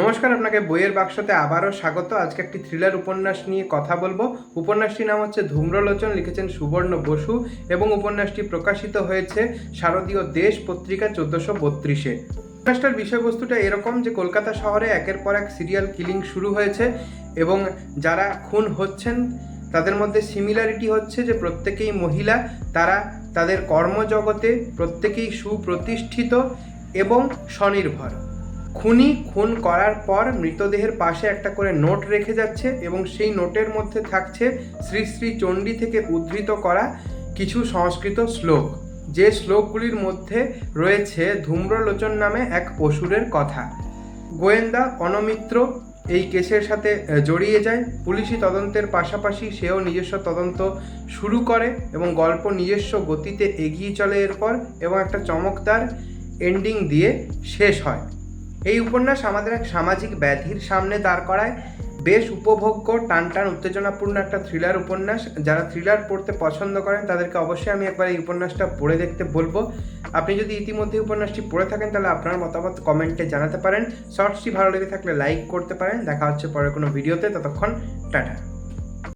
নমস্কার, আপনাকে বইয়ের বাক্সতে আবারও স্বাগত। আজকে একটি থ্রিলার উপন্যাস নিয়ে কথা বলব। উপন্যাসটির নাম হচ্ছে ধূম্রলোচন, লিখেছেন সুবর্ণ বসু এবং উপন্যাসটি প্রকাশিত হয়েছে শারদীয় দেশ পত্রিকা চোদ্দোশো বত্রিশে। উপন্যাসটার বিষয়বস্তুটা এরকম যে, কলকাতা শহরে একের পর এক সিরিয়াল কিলিং শুরু হয়েছে এবং যারা খুন হচ্ছেন, তাদের মধ্যে সিমিলারিটি হচ্ছে যে, প্রত্যেকেই মহিলা, তারা তাদের কর্মজগতে প্রত্যেকেই সুপ্রতিষ্ঠিত এবং স্বনির্ভর। খুনি খুন করার পর মৃতদেহের পাশে একটা করে নোট রেখে যাচ্ছে এবং সেই নোটের মধ্যে থাকছে শ্রী শ্রী চণ্ডী থেকে উদ্ধৃত করা কিছু সংস্কৃত শ্লোক। যে শ্লোকগুলির মধ্যে রয়েছে ধূম্রলোচন নামে এক অসুরের কথা। গোয়েন্দা অনমিত্র এই কেসের সাথে জড়িয়ে যায়। পুলিশি তদন্তের পাশাপাশি সেও নিজস্ব তদন্ত শুরু করে এবং গল্প নিজস্ব গতিতে এগিয়ে চলে এরপর এবং একটা চমকদার এন্ডিং দিয়ে শেষ হয়। এই উপন্যাস আমাদের এক সামাজিক ব্যাধির সামনে দাঁড় করায়। বেশ উপভোগ্য টান টান উত্তেজনাপূর্ণ একটা থ্রিলার উপন্যাস। যারা থ্রিলার পড়তে পছন্দ করেন, তাদেরকে অবশ্যই আমি একবার এই উপন্যাসটা পড়ে দেখতে বলব। আপনি যদি ইতিমধ্যে উপন্যাসটি পড়ে থাকেন, তাহলে আপনার মতামত কমেন্টে জানাতে পারেন। শর্টসটি ভালো লেগে থাকলে লাইক করতে পারেন। দেখা হচ্ছে পরে কোনো ভিডিওতে ততক্ষণ টাটা।